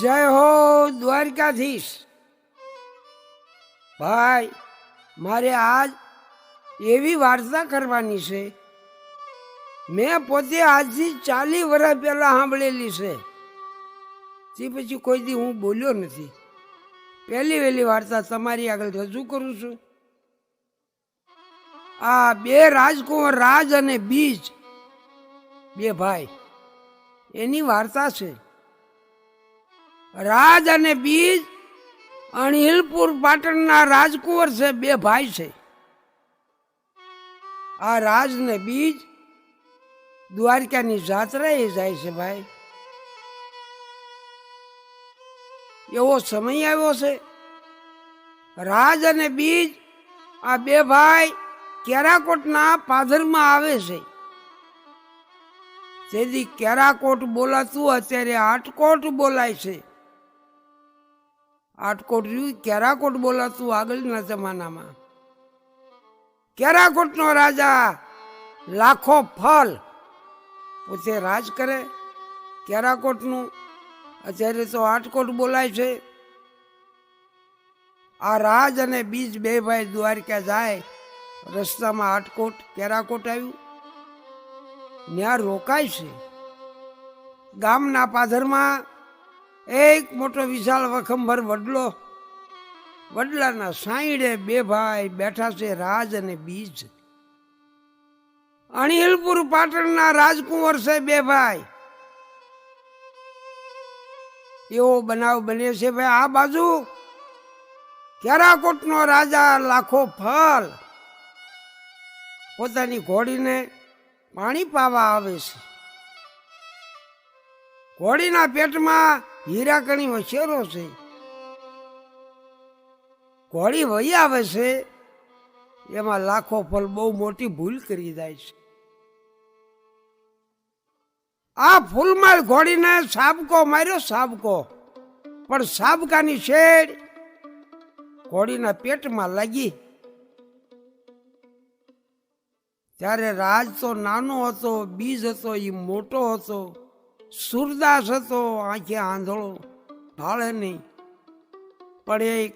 જય હો દ્વારકાધીશ. ભાઈ, મારે આજ એવી વાર્તા કરવાની છે. મેં પોતે આજથી ચાલી વર્ષ પહેલા સાંભળેલી છે. તે પછી કોઈ દી હું બોલ્યો નથી. પહેલી વહેલી વાર્તા તમારી આગળ રજૂ કરું છું. આ બે રાજકુંવર રાજ અને બીજ. બે ભાઈ, એની વાર્તા છે. રાજ અને બીજ અણહિલપુર પાટણના રાજકુંવર છે, બે ભાઈ છે. આ રાજ ને બીજ દ્વારકાની જાત્રા એ જાય છે ભાઈ. એવો સમય આવ્યો છે. રાજ અને બીજ આ બે ભાઈ કેરાકોટના પાધરમાં આવે છે. તેથી કેરાકોટ બોલાતું અત્યારે આટકોટ બોલાય છે. આટકોટ રહ્યું. કેરાકોટ બોલાતું આગળના જમાનામાં. કેરાકોટનો રાજા લાખો ફલ પોતે રાજ કરે? કેરાકોટનું અત્યારે તો આટકોટ બોલાય છે. આ રાજ અને બીજ બે ભાઈ દ્વારકા જાય, રસ્તામાં આટકોટ, કેરાકોટ આવ્યું. ત્યાં રોકાય છે. ગામના પાધરમાં એક મોટો વિશાળ વખંભર વડલો. વડલાના સાઈડે બે ભાઈ બેઠા છે રાજ અને બીજ. અણિલપુર પાટણના રાજકુંવર છે બે ભાઈ. એવો બનાવ બને છે ભાઈ આ બાજુ. કેરાકોટનો રાજા લાખો ફલ પોતાની ઘોડીને પાણી પાવા આવે છે. ઘોડીના પેટમાં હીરાકણી વછેરો છે. ઘોડી વહી આવે છે, એમાં લાખો ફલ બહુ મોટી ભૂલ કરી જાય છે. આ ફૂલમાળ ઘોડીને સાબકો માર્યો, સાબકો. પણ સાબકાની શેડ ઘોડીના પેટમાં લાગી. ત્યારે રાજ તો નાનો હતો, બીજ હતો એ મોટો હતો. સુરદાસ હતો, આંખે આંધળો. ભાળે નહીં. પણ એ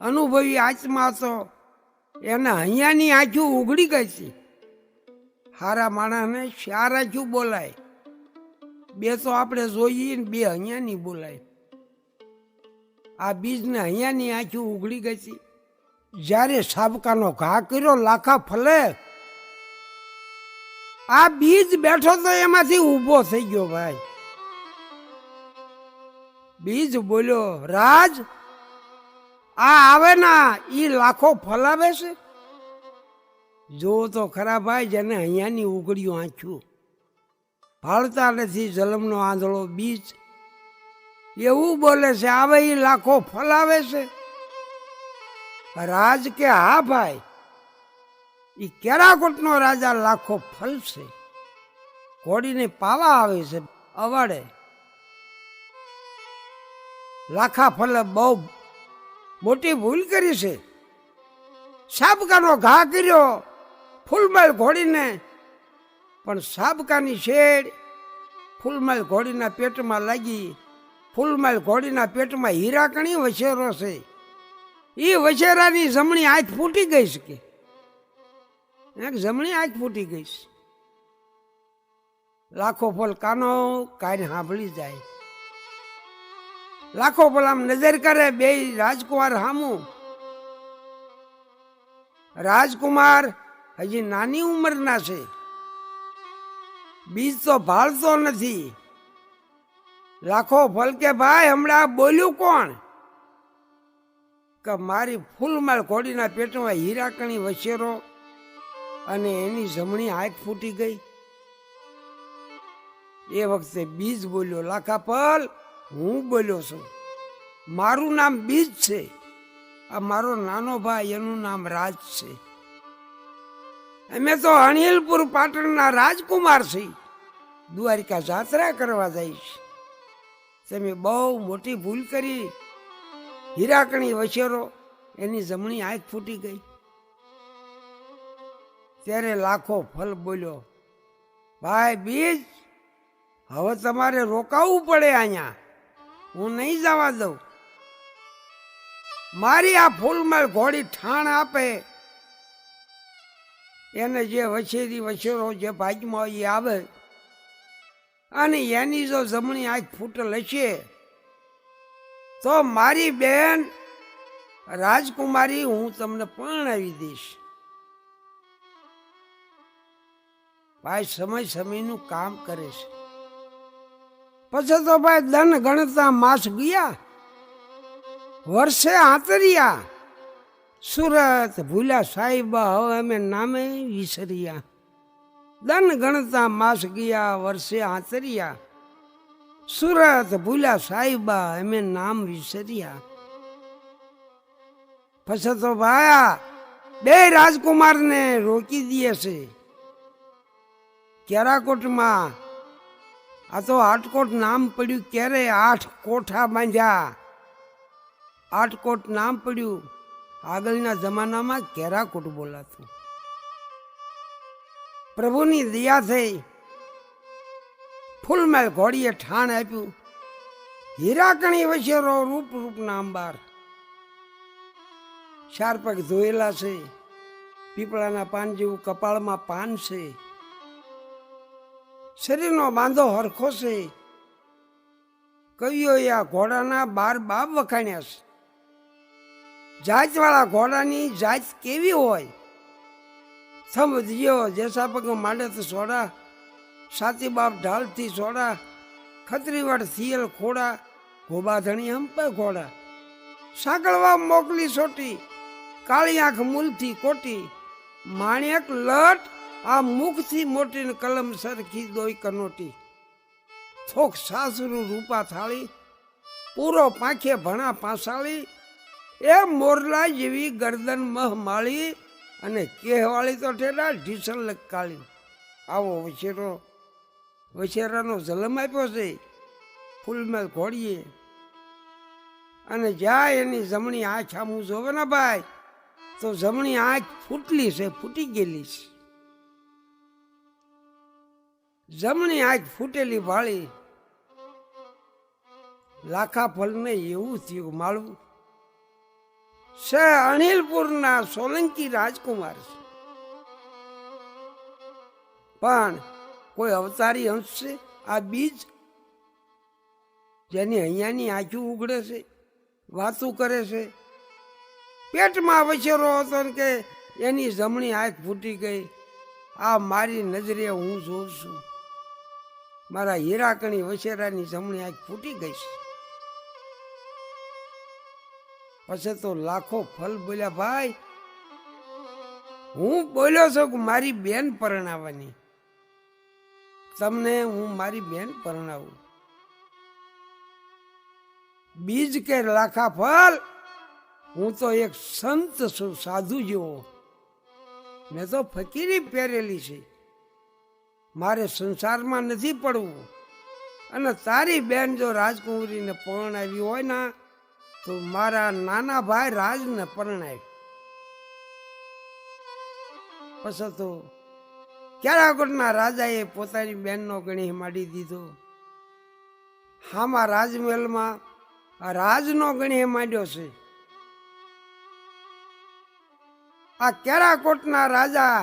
અનુભવી આત્મા હતો. એને અહીંયાની આંખું ઉઘડી ગઈ છે. સારા માણસને ચાર આંખું બોલાય. બે તો આપણે જોઈએ ને બે અહીંયાની બોલાય. આ બીજને અહીંયાની આંખું ઉઘડી ગઈ છે. જ્યારે સાબકાનો ઘા કર્યો, લાખા ફલે. આ બીજ બેઠો તો એમાંથી ઊભો થઈ ગયો ભાઈ. બીજ બોલ્યો, રાજ, આ આવે ના ઈ લાખો ફલાવે છે? જો તો ખરા ભાઈ જેને અહીંયાની ઉગડ્યું આંખ્યું ફાળતા નથી જલમનો આંધળો બીજ. એવું બોલે છે, આવે એ લાખો ફલાવે છે? રાજ કે હા ભાઈ એ કેરાકોટનો રાજા લાખો ફલશે ઘોડીને પાવા આવે છે, અવાડે. લાખા ફલે બહુ મોટી ભૂલ કરી છે. સાબકાનો ઘા કર્યો, ફૂલમાલ ઘોડીને, પણ સાબકાની શેડ ફૂલમાલ ઘોડીના પેટમાં લાગી. ફૂલમાલ ઘોડીના પેટમાં હીરાકણી વછેરો છે. એ વછેરાની જમણી આંખ ફૂટી ગઈ છે કે? જમણી આંખ ફૂટી ગઈ લાખો ફલ કાનો કાંઈ સાંભળી જાય. લાખો ફલ આમ નજર કરે બે રાજકુમાર હામું. રાજકુમાર હજી નાની ઉંમરના છે. બીજ તો ભાળતો નથી. લાખો ફલ કે ભાઈ, હમણાં બોલ્યું કોણ? કે મારી ફૂલમાળ ઘોડીના પેટમાં હીરાકણી વછેરો અને એની જમણી આંખ ફૂટી ગઈ. એ વખતે બીજ બોલ્યો, લાખા પલ હું બોલ્યો છું. મારું નામ બીજ છે. આ મારો નાનો ભાઈ, એનું નામ રાજ છે. અમે તો અણિલપુર પાટણના રાજકુમાર છીએ. દ્વારિકા જાત્રા કરવા જઈશ. તમે બહુ મોટી ભૂલ કરી. હીરાકણી વછેરો, એની જમણી આંખ ફૂટી ગઈ. ત્યારે લાખો ફલ બોલ્યો, ભાઈ બીજ, હવે તમારે રોકાવું પડે અહીંયા. હું નહીં જવા દઉં. મારી આ ફૂલમાં ઘોડી ઠાણ આપે. એને જે વછેરી વછેરો જે ભાગમાં એ આવે, અને એની જો જમણી આંખ ફૂટ લેશે તો મારી બેન રાજકુમારી હું તમને પરણાવી દઈશ. ભાઈ સમય સમયનું કામ કરે છે. પછી તો ભાઈ દન ગણતા માસ ગયા. વર્ષે આંતરિયા. સુરત ભૂલ્યા સાહેબા હવે અમે નામે વિસર્યા. દન ગણતા માસ ગયા, વર્ષે આંતરિયા. સુરત ભૂલ્યા સાહેબા અમે નામ વિસર્યા. પછી તો ભાયા બે રાજકુમારને રોકી દે છે. કેરાકોટમાં આ તો આટકોટ નામ પડ્યું ક્યારે? આઠ કોઠા બાંધ્યા? આટકોટ નામ પડ્યું. આગળના જમાનામાં કેરાકોટ બોલાતું. પ્રભુની દયા થઈ. ફૂલમાં ઘોડીએ ઠાણ આપ્યું. હીરાકણી વછેરો રૂપ રૂપ નામબાર. ચાર પગ ધોયેલા છે. પીપળાના પાન જેવું કપાળમાં પાન છે. શરીરનો બાંધો હરખો છે. કવિઓએ આ ઘોડાના બાર બાપ વખાણ્યા છે. જાતવાળા ઘોડાની જાત કેવી હોય? સમજ્યો, જેસા પગ માંડે તો સોડા સાતી બાપ ઢાલથી સોડા ખત્રીવાડ થિયલ ખોડા ગોબાધણી હંપે ઘોડા. સાંકળવા મોકલી સોટી, કાળી આંખ મૂલથી કોટી, માણેક લટ આ મુખથી મોટી કલમ સરખી દોઈ કનોટી. થોક સાસરું રૂપા થાળી, પૂરો પાંખે ભણા પાંસાળી એ મોરલા જેવી ગરદન મહ માળી અને કેહવાળી તો ઠેડા ઢીસણ લકાળી આવો વછેરો, વછેરાનો જલમ આપ્યો છે ફૂલમાં ઘોડીએ. અને જાય એની જમણી આંખ આમું જોવે ને ભાઈ, તો જમણી આંખ ફૂટલી છે, ફૂટી ગયેલી છે. જમણી આંખ ફૂટેલી વાળી. લાખા ફલને એવું થયું માળવું. છે અનિલપુરના સોલંકી રાજકુમાર છે. પણ કોઈ અવતારી અંશ છે આ બીજ? જેની અહીંયાની આંખું ઉગડે છે, વાતું કરે છે. પેટમાં વછેરો હતો ને કે એની જમણી આંખ ફૂટી ગઈ. આ મારી નજરે હું જોઉં છું. મારા હીરાકણી વછેરાની જમણી આંખ ફૂટી ગઈ છે. પછી તો લાખો ફલ બોલ્યા, ભાઈ, હું બોલ્યો છું કે મારી બેન પરણાવવાની. તમને હું મારી બેન પરણાવું. બીજ કે લાખા ફલ, હું તો એક સંત છું, સાધુ જેવો. મેં તો ફકીરી પહેરેલી છે. મારે સંસારમાં નથી પડવું. અને તારી બેન જો રાજકુંવરીને પરણાવી હોય ને, તો મારા નાના ભાઈ રાજને પરણાવી પછી તો કેરાકોટના રાજાએ પોતાની બેનનો ગણી માંડી દીધો. હામાં રાજમહેલમાં રાજનો ગણી માંડ્યો છે. આ કેરાકોટના રાજા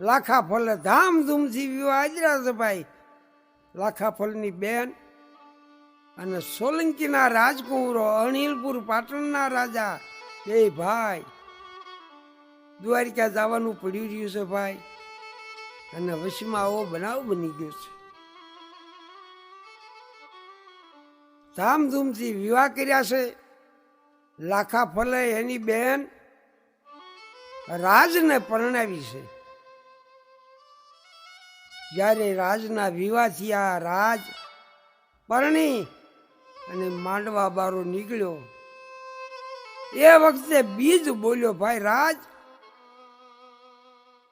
લાખા ફલે ધામધૂમથી વિવાહ આજરા છે ભાઈ. લાખા ફલની બેન અને સોલંકીના રાજકુંવરો અણિલપુર પાટણના રાજા. એ ભાઈ, દ્વારિકા જવાનું પડ્યું રહ્યું છે ભાઈ. અને વશમાં આવો બનાવ બની ગયો છે. ધામધૂમથી વિવાહ કર્યા છે. લાખા ફલે એની બેન રાજને પરણાવી છે. જ્યારે રાજના વિવાહ થયા, રાજ પરણી અને માંડવા બારો નીકળ્યો. એ વખતે બીજ બોલ્યો, ભાઈ, રાજ,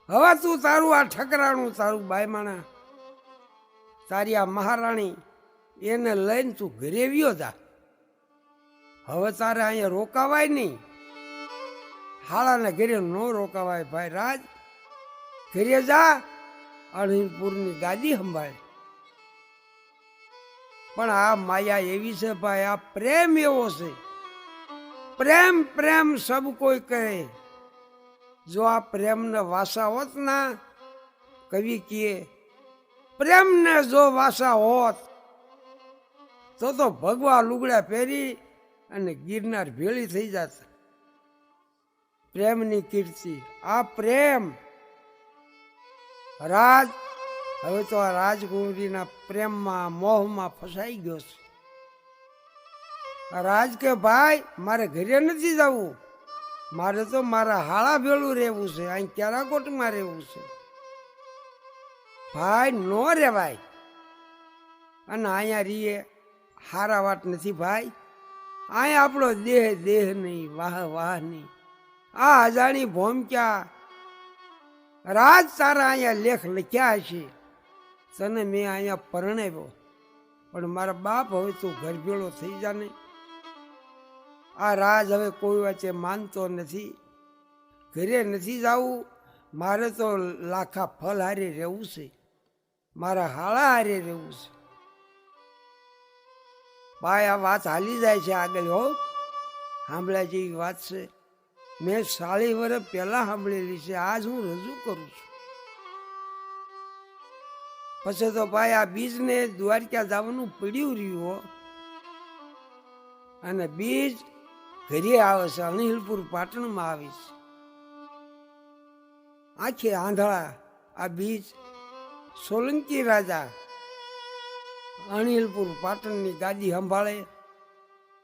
હવે તું તારું આ ઠકરાણું, તારું બાયમાણા, તારી આ મહારાણી, એને લઈને તું ઘરે વ્યો જા. હવે તારે અહીંયા રોકાવાય નહીં. હાળાને ઘરે ન રોકાવાય, ભાઈ, રાજ, ઘરે જા. અણહિલપુરની ગાદી સંભાળે. પણ આ માયા એવી છે ભાઈ, આ પ્રેમ એવો છે. પ્રેમ પ્રેમ સબ કોઈ કહે. જો આ પ્રેમને વાસા હોત ના, કવિ કીએ, પ્રેમને જો વાસા હોત, તો તો ભગવા લુગડા પહેરી અને ગિરનાર ભેળી થઈ જાત. પ્રેમની કીર્તિ, આ પ્રેમ રાજ, હવે તો આ રાજકુંવરીના પ્રેમમાં, મોહમાં ફસાઈ ગયો છે. રાજ કે, ભાઈ, મારે ઘરે નથી જવું. મારે તો મારા હાળા ભેળું રહેવું છે. અહીં કેરાકોટમાં રહેવું છે. ભાઈ, નો રેવાય અને અહીંયા રીએ હારા વાત નથી, ભાઈ. અહીંયા આપણો દેહ દેહ નહીં, વાહ વાહ નહીં. આ અજાણી ભોમક્યા રાજ તારા અહીંયા લેખ લખ્યા છે. તને મેં અહીંયા પરણાવ્યો. પણ મારા બાપ હવે તું ઘર ભેળો થઈ જાને આ રાજ હવે કોઈ વચ્ચે માનતો નથી. ઘરે નથી જવું. મારે તો લાખા ફલ હારે રહેવું છે. મારા હાળા હારે રહેવું છે. ભાઈ, આ વાત હાલી જાય છે આગળ, હો. સાંભળ્યા જેવી વાત છે. મેં સાળી વર્ષ પહેલા સાંભળેલી છે. આજ હું રજૂ કરું છું. પછી તો ભાઈ આ બીજને દ્વારકા જવાનું પડ્યું રહ્યું અને બીજ ઘરે આવે છે અણહિલપુર પાટણમાં આવે છે. આખે આંધળા આ બીજ સોલંકી રાજા અણિલપુર પાટણની ગાદી સંભાળે,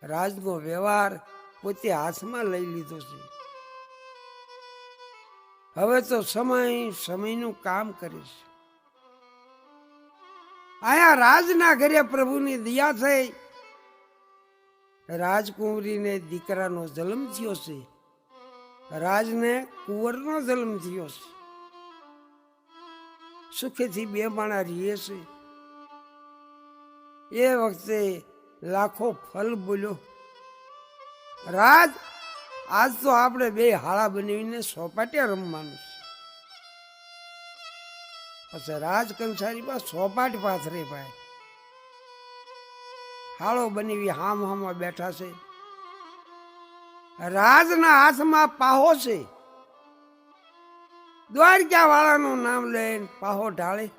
રાજનો વ્યવહાર પોતે હાથમાં લઈ લીધો છે. હવે તો સમય સમયનું કામ કરીશ આયા રાજના ઘરે પ્રભુની દયા થઈ. રાજકુંવરીને દીકરાનો જન્મ થયો છે. રાજને કુંવરનો જન્મ થયો છે. સુખેથી બે માણા રહીએ છે. એ વખતે લાખો ફલ બોલ્યો. રાજ આજ તો આપણે બે હાળા બનાવીને સોપાટિયા રમવાનું છે. પછી રાજ કંસારીમાં સોપાટ પાથરે ભાઈ. હાળો બનાવી હામ હામમાં બેઠા છે. રાજના હાથમાં પાહો છે. દ્વારકા વાળાનું નામ લઈને પાહો ઢાળે.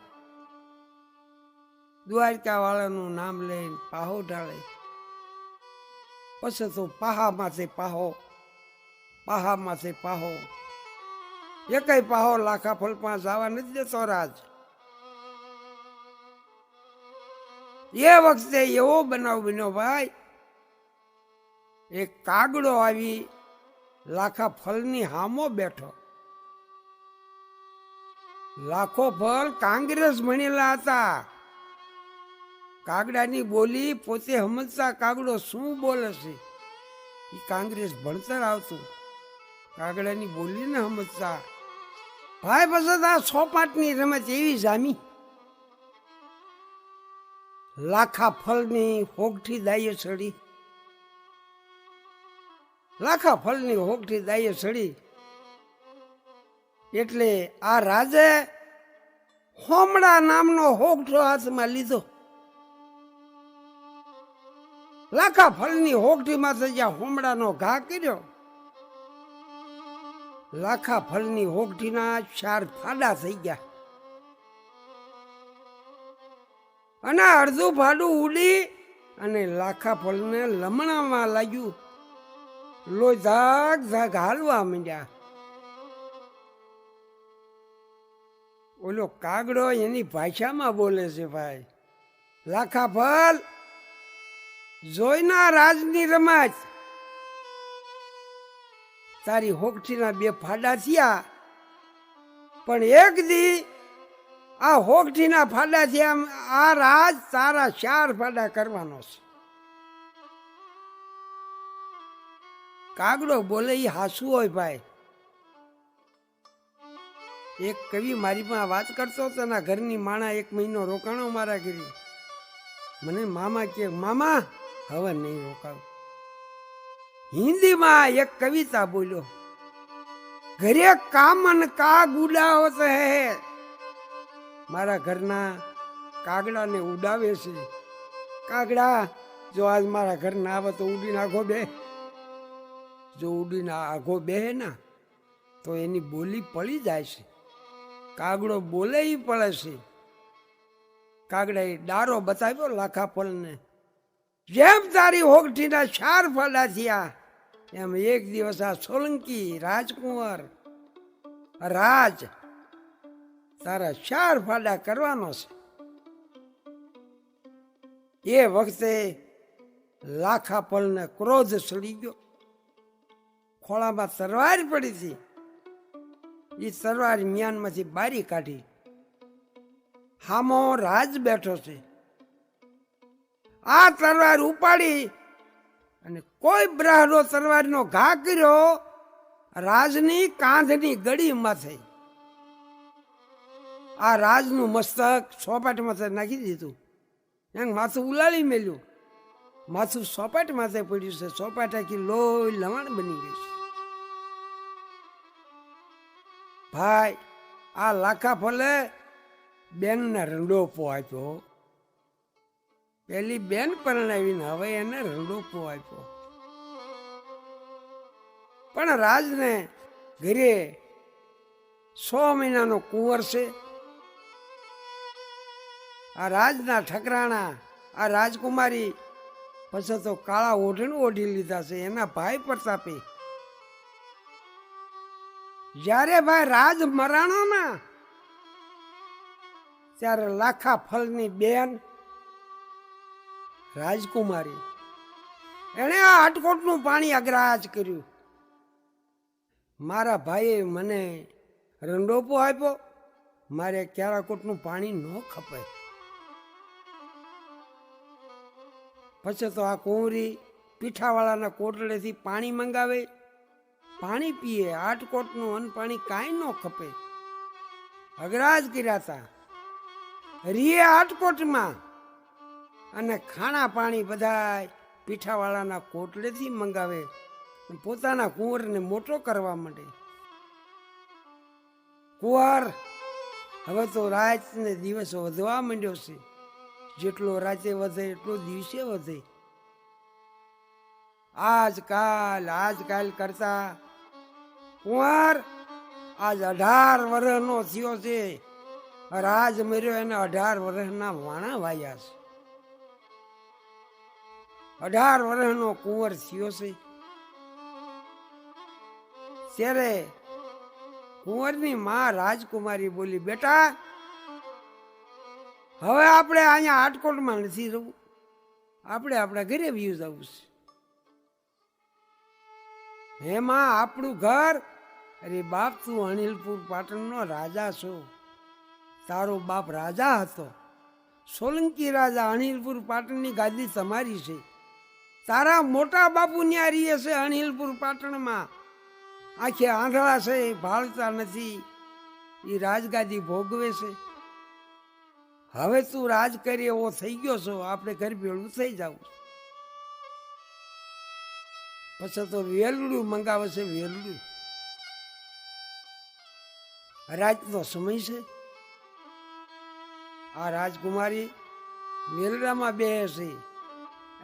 દ્વારકા વાળાનું નામ લઈને પાહો ઢાળે. પછી તો પાહા માથે પાહો પાહા માથે પાહો. એકય પાહો લાખા ફલપા જવા નથી દેતો રાજ. એ વખતે એવો બનાવ બન્યો ભાઈ. એક કાગડો આવી લાખા ફલની હામો બેઠો. લાખો ફલ કાંગ્રેસ ભણેલા હતા. કાગડાની બોલી પોતે સમજતા કાગડો શું બોલે છે? એ કાંગ્રેસ ભણતર આવતું. કાગડાની બોલીને સમજતા. ભાઈ પછી આ સોપાટની રમત એવી જામી. લાખા ફળની હોગઠી દાયે સડી લાખા ફળની હોગઠી દાયે સડી એટલે આ રાજે હોમડા નામનો હોગઠો હાથમાં લીધો. લાખા ફળની હોગઠીમાંથી ગયા હોમડાનો ઘા કર્યો લાખા ફળની હોગઠીના ચાર ફાડા થઈ ગયા. અને અડધું ફાડું ઉડી અને લાખા ફળને લમણામાં લાગ્યું. લોહી ધાક ધાક હાલવા માંડ્યા. ઓલો કાગડો એની ભાષામાં બોલે છે ભાઈ લાખા ફળ જોઈના રાજની રમત તારી હોકઠીના બે ફાડા થયા. પણ એક દી આ હોકઠીના ફાડા થયા આ રાજ તારા ચાર ફાડા કરવાનો છે. કાગડો બોલે એ હાસુ હોય ભાઈ. એક કવિ મારી પણ વાત કરતો હતો એના ઘરની માણા એક મહિનો રોકાણો મારા ઘરે. મને મામા કે, મામા, હવે નહીં રોકાવ. હિન્દીમાં એક કવિતા બોલ્યો, ઘરે કામન કા ગુડા હોત હે. મારા ઘરના કાગડાને ઉડાવે છે. કાગડા જો આજ મારા ઘર ના આવે તો ઉડીને આઘો બે. જો ઉડીને આઘો બે ના, તો એની બોલી પડી જાય છે. કાગડો બોલે પડે છે. કાગડાએ ડારો બતાવ્યો લાખા ફળને જેમ તારી હોગઠીના ચાર ફાડા થયા એમ એક દિવસ આ સોલંકી રાજકુંવર, રાજ, તારા ચાર ફાડા કરવાનો છે. એ વખતે લાખા પલને ક્રોધ સડી ગયો. ખોળામાં તરવાર પડી હતી. એ તરવાર મ્યાનમાંથી બારી કાઢી. હામો રાજ બેઠો છે. આ તરવાર ઉપાડી અને કોઈ બ્રાહ્મણો તરવારીનો ઘા કર્યો, રાજની કાંધની ગળી માથે. આ રાજનું મસ્તક સોપાટ માથે નાખી દીધું. એમ માથું ઉલાળી મેલ્યું. માથું સોપાટ માથે પડ્યું છે. સોપાટ આખી લોહી લવણ બની ગઈ છે. ભાઈ, આ લાખા ફલે બેનને રંડોપો આપ્યો. પેલી બેન પરણાવીને હવે એને રંડોપો આપ્યો. પણ રાજને ઘરે સો મહિનાનો કુંવર છે. આ રાજના ઠકરાણા, આ રાજકુમારી પછી તો કાળા ઓઢણ ઓઢી લીધા છે, એના ભાઈ પ્રતાપે. જ્યારે ભાઈ રાજ મરાણો ના ત્યારે લાખા ફલની બેન રાજકુમારી. એણે આ હાટકોટનું પાણી અગ્રાજ કર્યું. મારા ભાઈએ મને રંડોપો આપ્યો. મારે ક્યારાકોટનું પાણી ન ખપે પછી તો આ કુંવરી પીઠાવાળાના કોટડેથી પાણી મંગાવે. પાણી પીએ આટકોટનું અન્ન પાણી કાંઈ ન ખપે. અગ્રાજ કર્યા હતા રીએ આટકોટમાં અને ખાણા પાણી બધાય પીઠાવાળાના કોટલેથી મંગાવે પોતાના કુંવરને મોટો કરવા માંડે. કુંવર હવે તો રાત ને દિવસ વધવા માંડ્યો છે. જેટલો રાતે વધે એટલો દિવસે વધે. આજકાલ આજકાલ કરતા કુંવર આજ અઢાર વર્ષનો થયો છે. રાજ મર્યો એને અઢાર વર્ષના વાણા વાયા છે. અઢાર વર્ષનો કુંવર થયો છે. ત્યારે કુંવરની માં રાજકુમારી બોલી, બેટા, હવે આપણે અહીંયા આટકોટમાં નથી રહેવું આપણે આપણા ઘરે વ્યૂ જવું છે. એમાં આપણું ઘર? અરે બાપ, તું અનિલપુર પાટણનો રાજા છો. તારો બાપ રાજા હતો. સોલંકી રાજા અનિલપુર પાટણની ગાદી તમારી છે. તારા મોટા બાપુ ન્યા રહીએ છે અનિલપુર પાટણમાં. આખે આંધળા છે, ભાળતા નથી. એ રાજગાદી ભોગવે છે. હવે તું રાજ કરી એવો થઈ ગયો છો, આપણે ઘર ભેળું થઈ જવું પછી તો વેલડું મંગાવે છે, વેલડું. તો સમય છે. આ રાજકુમારી વેલડામાં બે છે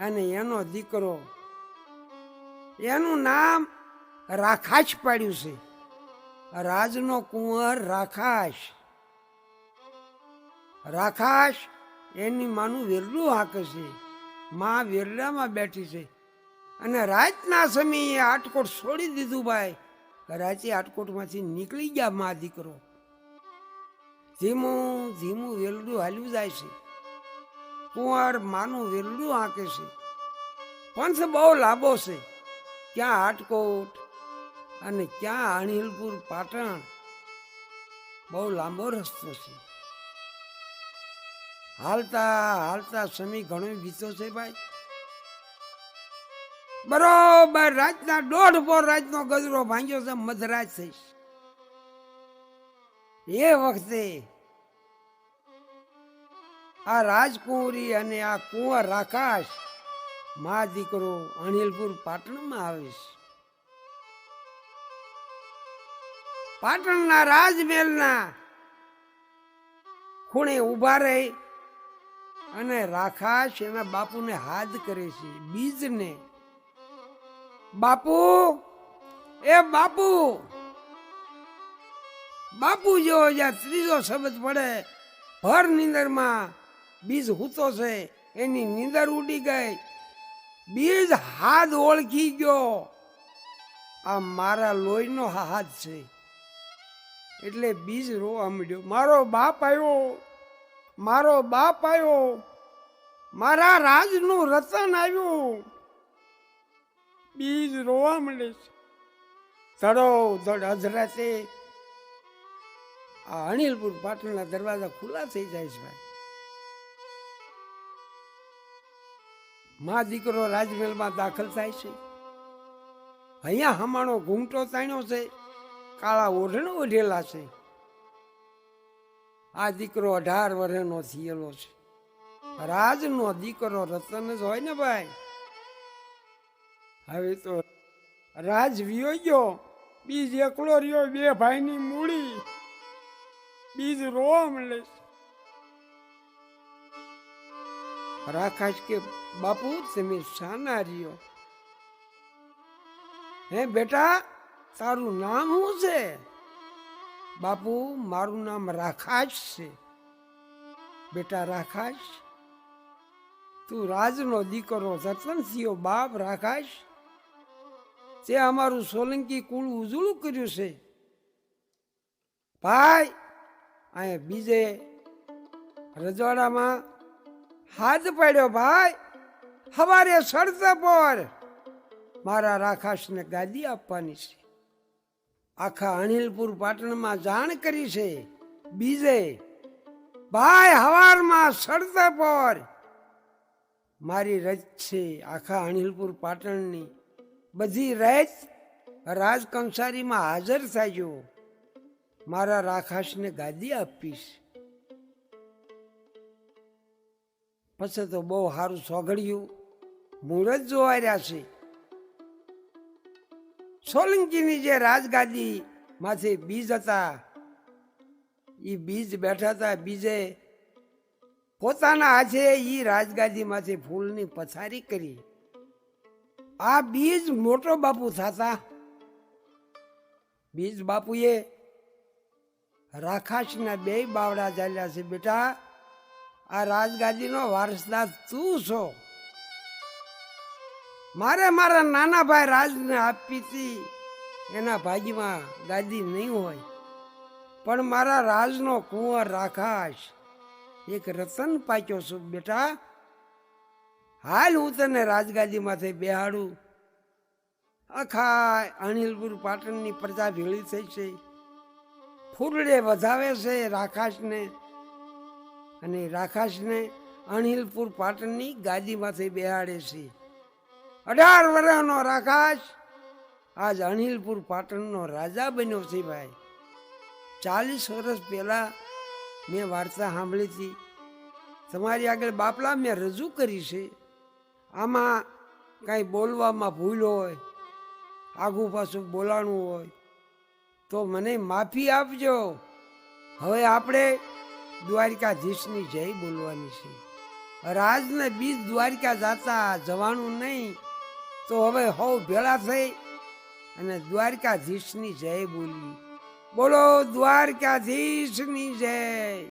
અને એનો દીકરો, એનું નામ રાખાશ પાડ્યું છે. રાજનો કુંવર રાખાશ. રાખાશ એની માનું વેરડું હાકે છે. માં વેરડામાં બેઠી છે. અને રાતના સમયે આટકોટ છોડી દીધું ભાઈ. રાતે આટકોટમાંથી નીકળી ગયા મા દીકરો. ધીમું ધીમું વેલડું હાલ્યું જાય છે. કુંવર માનું વેલડું આંકે છે. પંથ બહુ લાંબો છે. ક્યાં હાટકોટ અને ક્યાં અણિલપુર પાટણ બહુ લાંબો રસ્તો છે. હાલતા હાલતા સમય ઘણો વીતો છે ભાઈ. બરોબર, રાતના દોઢ પોર રાતનો ગજરો ભાંગ્યો છે, મધરાત થઈશ. એ વખતે આ રાજકુંવરી અને આ કુંવર આકાશ મા દીકરો અનિલપુર પાટણમાં આવે છે. પાટણના રાજમહેલના ખૂણે ઊભા રહી અને રાખાશ એના બાપુને હાથ કરે છે બીજને. બાપુ, એ બાપુ! બાપુ જો જ્યાં ત્રીજો શબ્દ પડે, ભર નીંદરમાં બીજ હૂતો છે, એની નીંદર ઉડી ગઈ. બીજ હાથ ઓળખી ગયો. આ મારા લોહીનો હાથ છે. એટલે બીજ રોવા મળ્યો મારો બાપ આવ્યો. મારો બાપ આવ્યો. મારા રાજનું રતન આવ્યું. બીજ રોવા મળે છે. ધડો ધડ અધરાતે આ અનિલપુર પાટણના દરવાજા ખુલ્લા થઈ જાય છે, ભાઈ. મા દીકરો રાજમહેલમાં દાખલ થાય છે. અહીંયા હમાણો ઘૂંટો તાણ્યો છે. કાળા ઓઢણ ઓઢેલા છે. આ દીકરો અઢાર વર્ષનો થયેલો છે. રાજનો દીકરો રતન જ હોય ને ભાઈ. હવે તો રાજ વિયો બીજ એકલો રહ્યો, બે ભાઈની મૂડી. બીજ રોવા મળે રાખાશ કે, બાપુ, તમે શાના રહ્યો? હે બેટા, તારું નામ શું છે? બાપુ, મારું નામ રાખાશ છે. બેટા રાખાશ તું રાજનો દીકરો રતન બાપ રાખાશ તે અમારું સોલંકી કુળ ઉજળું કર્યું છે. ભાઈ, અહીંયા બીજે રજવાડામાં હાથ પાડ્યો ભાઈ, હવારે શરત પર. મારા રાખાશને ગાદી આપવાની છે. આખા અનિલપુર પાટણમાં જાણ કરી છે, બીજે, ભાઈ, હવારમાં શરત પર. મારી રચ છે આખા અનિલપુર પાટણની. બધી રચ રાજ કંસારીમાં હાજર થાય મારા રાખાશને ગાદી આપીશ. પછી તો બહુ સારું સોગડ્યું મૂળ જોવા રહ્યા છે. સોલંકીની જે રાજગાદી માથે બીજ હતા એ બીજ બેઠા હતા બીજે પોતાના હાથે એ રાજગાદી માંથી ફૂલની પથારી કરી. આ બીજ મોટો બાપુ થતા. બીજ બાપુએ રાખાશના બે બાવડા ચાલ્યા છે, બેટા. આ રાજગાદીનો વારસદાર તું છો? મારે મારા નાના ભાઈ રાજને આપી હતી. એના ભાગીમાં ગાદી નહીં હોય. પણ મારા રાજનો કુંવર રાખાશ. એક રતન પાક્યો છું, બેટા. હાલ હું તને રાજગાદીમાંથી બેહાડું. આખા અનિલપુર પાટણની પ્રજા ભેળી થઈ છે. ફૂલડે વધાવે છે રાખાશને. અને રાખાશને અણહિલપુર પાટણની ગાદીમાંથી બેહાડે છે. અઢાર વર્ષનો રાખાશ આજ અણહિલપુર પાટણનો રાજા બન્યો છે ભાઈ. ચાલીસ વર્ષ પહેલાં મેં વાર્તા સાંભળી હતી. તમારી આગળ બાપલા મેં રજૂ કરી છે. આમાં કાંઈ બોલવામાં ભૂલ હોય, આગું પાછું બોલાણું હોય, તો મને માફી આપજો. હવે આપણે દ્વારકાધીશની જય બોલવાની છે. રાજને બીજ દ્વારિકા જાતા જવાનું નહીં, તો હવે હવ ભેળા થઈ અને દ્વારકાધીશની જય બોલી. બોલો દ્વારકાધીશની જય.